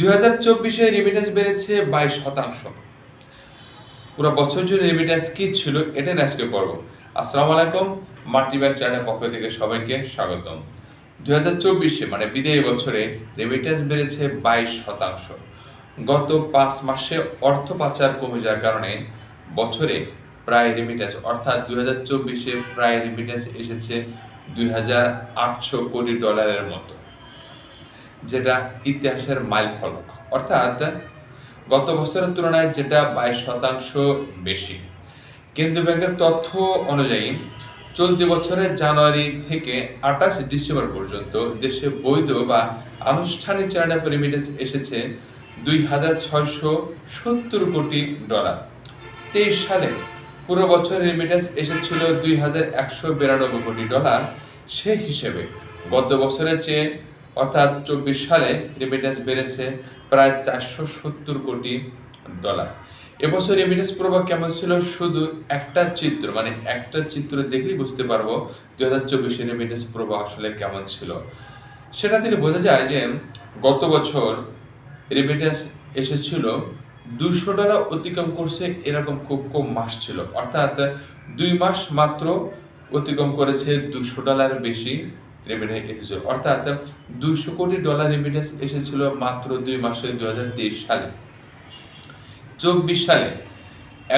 দুই হাজার চব্বিশে রেমিটেন্স বেড়েছে বাইশ শতাংশ। পুরো বছর জুড়ে রেমিটেন্স কি ছিল এটা আজকে পড়ব। আসসালামু আলাইকুম মাল্টিব্যাগ চ্যানেলের পক্ষ থেকে সবাইকে স্বাগতম। দুই হাজার চব্বিশে মানে বিদায়ী বছরে রেমিটেন্স বেড়েছে বাইশ শতাংশ। গত পাঁচ মাসে অর্থ পাচার কমে যাওয়ার কারণে বছরে প্রায় রেমিটেন্স অর্থাৎ দুই হাজার চব্বিশে প্রায় রেমিটেন্স এসেছে দুই হাজার আটশো কোটি ডলারের মতো। যেটা ইতিহাসের মাইল ফলক অর্থাৎ গত বছরের তুলনায় যেটা বাইশ শতাংশ বেশি। কেন্দ্রীয় ব্যাংকের তথ্য অনুযায়ী, চলতি বছরের জানুয়ারি থেকে আঠাশ ডিসেম্বর পর্যন্ত দেশে বৈধ বা আনুষ্ঠানিক চ্যানেল রেমিটেন্স এসেছে দুই হাজার ছয়শো সত্তর কোটি ডলার। তেইশ সালে পুরো বছর রেমিটেন্স এসেছিল দুই হাজার একশো বিরানব্বই কোটি ডলার। সে হিসেবে গত বছরের চেয়ে অর্থাৎ চব্বিশ সালে রেমিটেন্স বেড়েছে প্রায় চারশো সত্তর কোটি ডলার এবছর রেমিটেন্স প্রভাব কেমন ছিল? শুধু একটা চিত্র মানে একটা চিত্র দেখলেই বুঝতে পারব দু হাজার চব্বিশে রেমিটেন্স প্রভাব আসলে কেমন ছিল। সেটা থেকে বোঝা যায় যে গত বছর রেমিটেন্স এসেছিল দুশো ডলার অতিক্রম করছে, এরকম খুব কম মাস ছিল। অর্থাৎ দুই মাস মাত্র অতিক্রম করেছে দুশো ডলার বেশি রেমিটেন্স এসেছিল। অর্থাৎ দুইশো কোটি ডলার রেমিডেন্স এসেছিল মাত্র দুই মাসে দুই হাজার তেইশ সালে। চব্বিশ সালে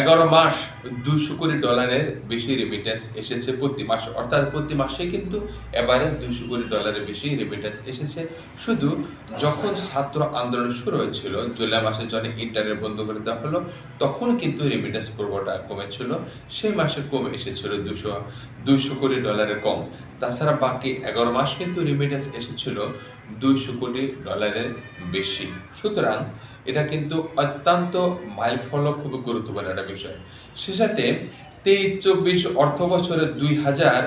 এগারো মাস দুইশো কোটি ডলারের বেশি রেমিটেন্স এসেছে প্রতি মাসে। অর্থাৎ প্রতি মাসে কিন্তু এভারেজ দুইশো কোটি ডলারের বেশি রেমিটেন্স এসেছে। শুধু যখন ছাত্র আন্দোলন শুরু হয়েছিল, জুলাই মাসে যখন ইন্টারনেট বন্ধ করে দেওয়া হলো, তখন কিন্তু রেমিটেন্স পূর্বটা কমেছিল। সেই মাসে কমে এসেছিল দুশো দুইশো কোটি ডলারের কম। তাছাড়া বাকি এগারো মাস কিন্তু রেমিটেন্স এসেছিল দুইশো কোটি ডলারের বেশি। সুতরাং এটা কিন্তু অত্যন্ত মাইল ফলক খুবই গুরুত্বপূর্ণ একটা বিষয়। সে সাথে তেইশ চব্বিশ অর্থ বছরে দুই হাজার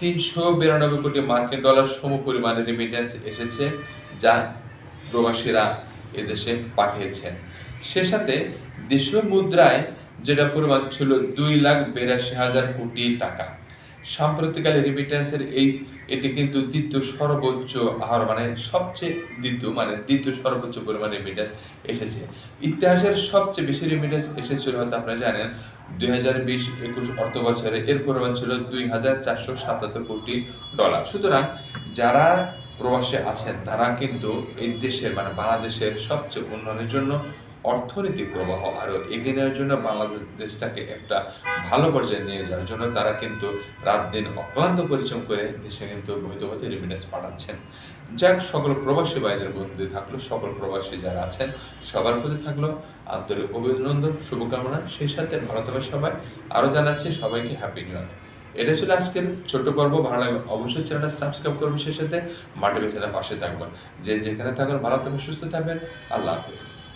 তিনশো বিরানব্বই কোটি মার্কিন ডলার সম পরিমাণে রেমিটেন্স এসেছে যা প্রবাসীরা এদেশে পাঠিয়েছেন। সে সাথে দেশীয় মুদ্রায় যেটা পরিমাণ ছিল দুই লাখ বিরাশি হাজার কোটি টাকা। সাম্প্রতিককালে রেমিটেন্সের এই, এটি কিন্তু দ্বিতীয় সর্বোচ্চ আহার মানে সবচেয়ে দ্বিতীয় মানে দ্বিতীয় সর্বোচ্চ পরিমাণ রেমিটেন্স এসেছে। ইতিহাসের সবচেয়ে বেশি রেমিটেন্স এসেছিল হয়তো আপনারা জানেন, দুই হাজার বিশ একুশ অর্থ বছরে। এর পরিমাণ ছিল দুই হাজার চারশো সাতাত্তর কোটি ডলার। সুতরাং যারা প্রবাসে আছেন, তারা কিন্তু এই দেশের মানে বাংলাদেশের সবচেয়ে উন্নয়নের জন্য অর্থনৈতিক প্রবাহ আরও এগিয়ে নেওয়ার জন্য বাংলাদেশটাকে একটা ভালো পর্যায়ে নিয়ে যাওয়ার জন্য তারা কিন্তু রাত দিন অক্লান্ত পরিশ্রম করে দেশে কিন্তু বৈধপথে রেমিটেন্স পাঠাচ্ছেন। যাক, সকল প্রবাসী বাইরের বন্ধু থাকল, সকল প্রবাসী যারা আছেন, সবার প্রতি থাকল আন্তরিক অভিনন্দন, শুভকামনা। সেই সাথে থাকবে সবাই। আরও জানাচ্ছি সবাইকে হ্যাপি নিউ ইয়ার এটা ছিল আজকের ছোট পর্ব। ভালো লাগল অবশ্যই চ্যানেলটা সাবস্ক্রাইব করবেন সেই সাথে মাল্টিপল চ্যানেল পাশে থাকবেন। যে যেখানে থাকবেন ভালো থাকবেন, সুস্থ থাকবেন। আল্লাহ হাফিজ।